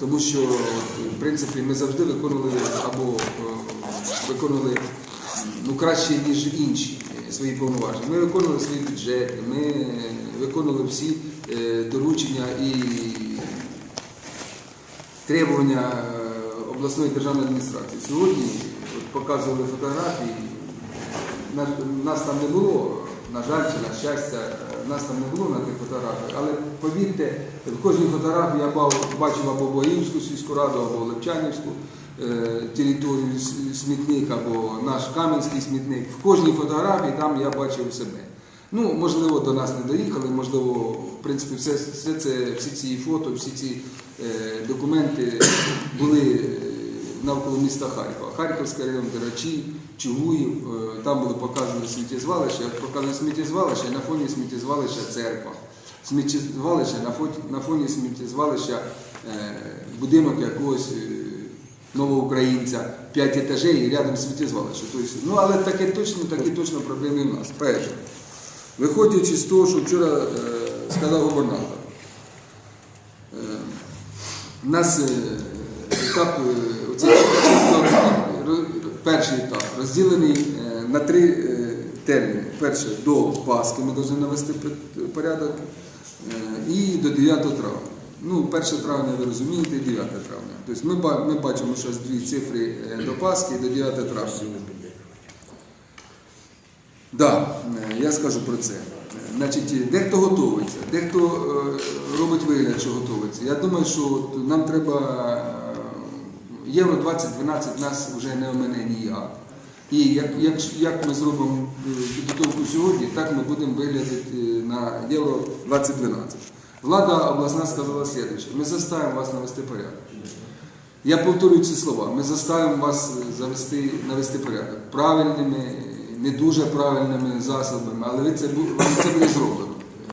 тому що в принципі ми завжди виконували або е, виконували ну, краще, ніж інші свої повноваження. Ми виконували свої бюджети, ми виконували всі е, доручення і требування е, обласної державної адміністрації. Сьогодні от, показували фотографії, нас там не було, на жаль, чи на щастя, нас там не було на тих фотографіях, але повірте, в кожній фотографії я бачив або Боївську сільську раду, або Лепчанівську е, територію смітник, або наш Кам'янський смітник. В кожній фотографії там я бачив себе. Ну, можливо, до нас не доїхали, можливо, в принципі, все, все це, всі ці фото, всі ці е, документи були навколо міста Харкова. Харківський район, Дерачі, Чугуїв, е, там були показані сміттєзвалища, показано сміттєзвалище, на фоні сміттєзвалища церква. Сміттєзвалище на фоні, сміттєзвалища е, будинок якогось е, новоукраїнця, 5 етажей і рядом сміттєзвалище. Тобто, ну, але таке точно, такі точно проблеми в нас. Перше. Виходячи з того, що вчора сказав губернатор, нас етап, перший етап розділений е, на три е, терміни. Перше, до Пасхи ми повинні навести порядок е, і до 9 травня. Ну, 1 травня ви розумієте, і 9 травня. Тобто ми, ми бачимо, що дві цифри до Пасхи і до 9 травня. Да, е, я скажу про це. Значить, дехто готується, дехто робить вигляд, що готується. Я думаю, що нам треба Євро 2012 нас вже не омине ніяк. І як, як, як ми зробимо е, підготовку сьогодні, так ми будемо виглядати на Євро 2012. Влада обласна сказала слідуюче, ми заставимо вас навести порядок. Я повторюю ці слова. Ми заставимо вас завести, навести порядок правильними, не дуже правильними засобами, але ви це, це буде зроблено.